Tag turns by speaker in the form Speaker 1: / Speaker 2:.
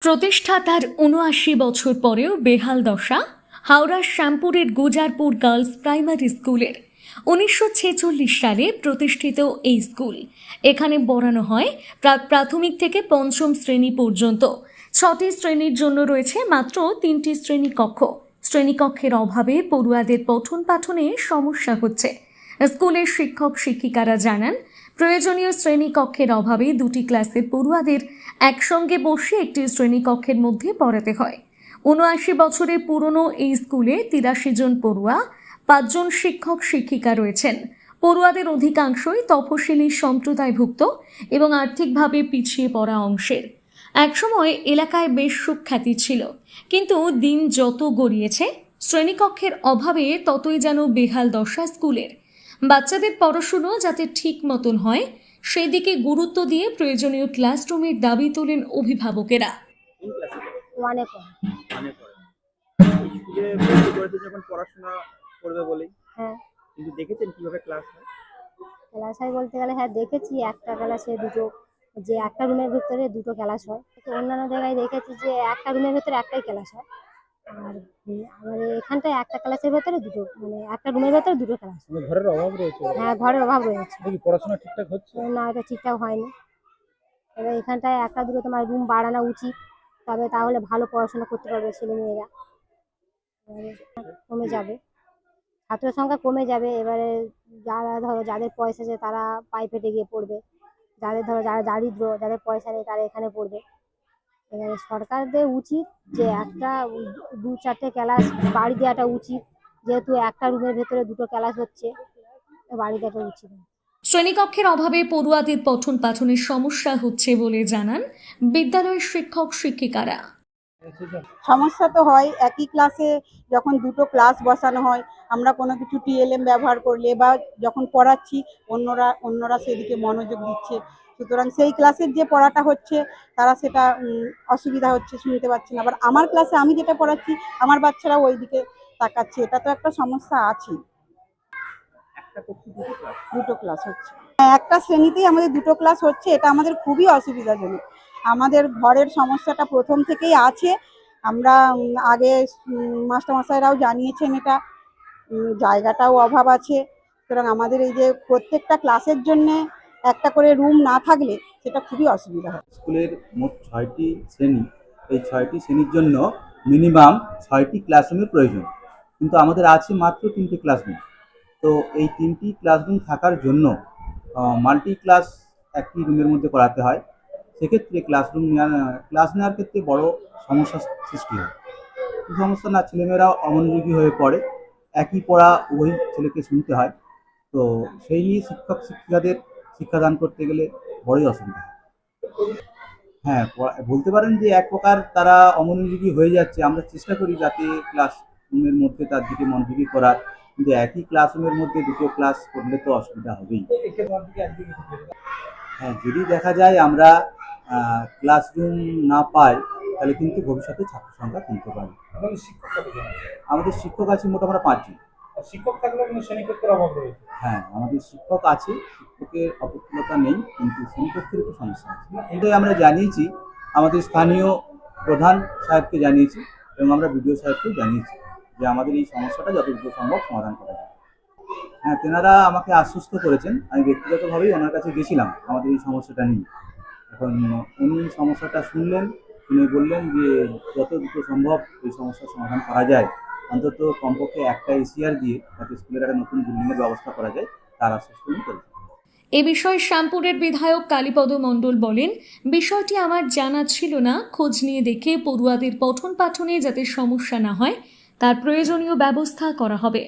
Speaker 1: প্রতিষ্ঠা তার উনআশি বছর পরেও বেহাল দশা, হাওড়ার শ্যামপুরের গুজারপুর গার্লস প্রাইমারি স্কুলের। উনিশশো ছেচল্লিশ সালে প্রতিষ্ঠিত এই স্কুল। এখানে পড়ানো হয় প্রা- প্রাথমিক থেকে পঞ্চম শ্রেণি পর্যন্ত। ছটি শ্রেণির জন্য রয়েছে মাত্র তিনটি শ্রেণীকক্ষ। শ্রেণীকক্ষের অভাবে পড়ুয়াদের পঠন পাঠনে সমস্যা হচ্ছে। স্কুলের শিক্ষক শিক্ষিকারা জানান, প্রয়োজনীয় শ্রেণীকক্ষের অভাবে দুটি ক্লাসের পড়ুয়াদের একসঙ্গে বসে একটি শ্রেণীকক্ষের মধ্যে পড়াতে হয়। উনআশি বছরের পুরনো এই স্কুলে তিরাশি জন পড়ুয়া পাঁচজন শিক্ষক শিক্ষিকা রয়েছেন। পড়ুয়াদের অধিকাংশই তফসিলি সম্প্রদায়ভুক্ত এবং আর্থিকভাবে পিছিয়ে পড়া অংশের। একসময় এলাকায় বেশ সুখ্যাতি ছিল, কিন্তু দিন যত গড়িয়েছে, শ্রেণীকক্ষের অভাবে ততই যেন বেহাল দশা স্কুলের। বাচ্চাদের পড়াশুনো যাতে ঠিক মতন হয় সেদিকে গুরুত্ব দিয়ে প্রয়োজনীয় ক্লাসরুমের দাবি তোলেন অভিভাবকেরা।
Speaker 2: যখন পড়াশোনা করবে বলেই।
Speaker 3: হ্যাঁ।
Speaker 2: কিন্তু দেখেছেন কীভাবে ক্লাস হয়?
Speaker 3: ক্লাস হয় বলতে গেলে হ্যাঁ দেখেছি একটা ক্লাসে দুটো যে একটা রুমের ভিতরে দুটো ক্লাস হয়। অন্যান্য জায়গায় দেখেছি যে একটা রুমের ভিতরে একটাই ক্লাস হয়। আর উম, আমাদের এখানটায় একটা ক্লাসের ভেতরে দুটো মানে একটা রুমের ভেতরে দুটো ক্লাস
Speaker 4: মানে ঘরের অভাব রয়েছে?
Speaker 3: হ্যাঁ ঘরের অভাব রয়েছে।
Speaker 4: পড়াশোনা ঠিকঠাক হচ্ছে?
Speaker 3: না এটা ঠিকঠাক হয়নি। এবার এখানটায় একটা দুটো তোমার রুম বাড়ানো উচিত তবে তাহলে ভালো পড়াশোনা করতে পারবে ছেলে মেয়েরা কমে যাবে। ছাত্র সংখ্যা কমে যাবে এবারে যারা ধরো যাদের পয়সা আছে তারা প্রাইভেটে গিয়ে পড়বে। যাদের ধরো যারা দারিদ্র যাদের পয়সা নেই তারা এখানে পড়বে। এবারে সরকারদের উচিত যে একটা দু- দু চারটে ক্লাস বাড়ি দেওয়াটা উচিত। যেহেতু একটা রুমের ভেতরে দুটো ক্লাস হচ্ছে বাড়ি দেওয়াটা উচিত।
Speaker 1: শ্রেণীকক্ষের অভাবে পড়ুয়াদের পঠন পাঠনের সমস্যা হচ্ছে বলে জানান বিদ্যালয়ের শিক্ষক শিক্ষিকারা।
Speaker 5: সমস্যা তো হয় একই ক্লাসে যখন দুটো ক্লাস বসানো হয় আমরা কোনো কিছু টিএলএম ব্যবহার করলে বা যখন পড়াচ্ছি অন্যরা অন্যরা সেদিকে মনোযোগ দিচ্ছে। সুতরাং সেই ক্লাসের যে পড়াটা হচ্ছে তারা সেটা অসুবিধা হচ্ছে শুনতে পাচ্ছে না। আবার আমার ক্লাসে আমি যেটা পড়াচ্ছি আমার বাচ্চারা ওই দিকে তাকাচ্ছে। এটা তো একটা সমস্যা আছে।
Speaker 2: দুটো ক্লাস
Speaker 5: হচ্ছে। হ্যাঁ, একটা শ্রেণীতেই আমাদের দুটো ক্লাস হচ্ছে এটা আমাদের খুবই অসুবিধাজনক। আমাদের ঘরের সমস্যাটা প্রথম থেকেই আছে। আমরা আগে মাস্টারমশাইরাও জানিয়েছেন এটা। জায়গাটাও অভাব আছে। সুতরাং আমাদের এই যে প্রত্যেকটা ক্লাসের জন্যে একটা করে রুম না থাকলে সেটা খুবই অসুবিধা হয়।
Speaker 6: স্কুলের মোট ছয়টি শ্রেণি, এই ছয়টি শ্রেণির জন্য মিনিমাম ছয়টি ক্লাসরুমের প্রয়োজন। কিন্তু আমাদের আছে মাত্র তিনটি ক্লাসরুম তো এই তিনটি ক্লাসরুম থাকার জন্য মাল্টি ক্লাস একটি রুমের মধ্যে করাতে হয়। সেক্ষেত্রে ক্লাসরুম নেওয়া ক্লাস নেওয়ার ক্ষেত্রে বড় সমস্যার সৃষ্টি হয়। সমস্যা না, ছেলেমেয়েরা অমনোযোগী হয়ে পড়ে। একই পড়া, ওই ছেলেকে শুনতে হয়। তো সেই নিয়ে শিক্ষক, শিক্ষিকাদের শিক্ষাদান করতে গেলে বড়ই অসুবিধা হয়। বলতে পারেন যে এক প্রকার তারা অমনোযোগী হয়ে যাচ্ছে। আমরা চেষ্টা করি যাতে ক্লাসরুমের মধ্যে তার দিকে মনোযোগী করার। কিন্তু একই ক্লাসরুমের মধ্যে দুটো ক্লাস করলে তো অসুবিধা হবেই। হ্যাঁ যদি দেখা যায় আমরা ক্লাসরুম না পাই, তাহলে কিন্তু ভবিষ্যতে ছাত্র সংখ্যা কমতে পারে।
Speaker 4: আমাদের শিক্ষক আছে
Speaker 6: মোটামুটি পাঁচজন।
Speaker 4: আর শিক্ষক কিন্তু শ্রেণীকক্ষের অভাব রয়েছে।
Speaker 6: হ্যাঁ আমাদের শিক্ষক আছে শিক্ষকের অপতুলতা নেই কিন্তু শ্রেণীকক্ষের একটু সমস্যা আছে। এটাই আমরা জানিয়েছি আমাদের স্থানীয় প্রধান সাহেবকে জানিয়েছি এবং আমরা বিডিও সাহেবকেও জানিয়েছি যে আমাদের এই সমস্যাটা যতটুকু সম্ভব সমাধান করা যায়। হ্যাঁ তেনারা আমাকে আশ্বস্ত করেছেন আমি ব্যক্তিগতভাবেই ওনার কাছে গেছিলাম আমাদের এই সমস্যাটা নিয়ে। এখন উনি সমস্যাটা শুনলেন উনি বললেন যে যত দ্রুত সম্ভব এই সমস্যার সমাধান করা যায়। অন্তত কমপক্ষে একটা এসিআর দিয়ে যাতে স্কুলের একটা নতুন বিল্ডিংয়ের ব্যবস্থা করা যায়, তার আশ্বাস তুমি করেছেন।
Speaker 1: এ বিষয়ে শ্যামপুরের বিধায়ক কালীপদ মণ্ডল বলেন, বিষয়টি আমার জানা ছিল না, খোঁজ নিয়ে দেখে পড়ুয়াদের পঠন পাঠনে যাতে সমস্যা না হয়, তার প্রয়োজনীয় ব্যবস্থা করা হবে।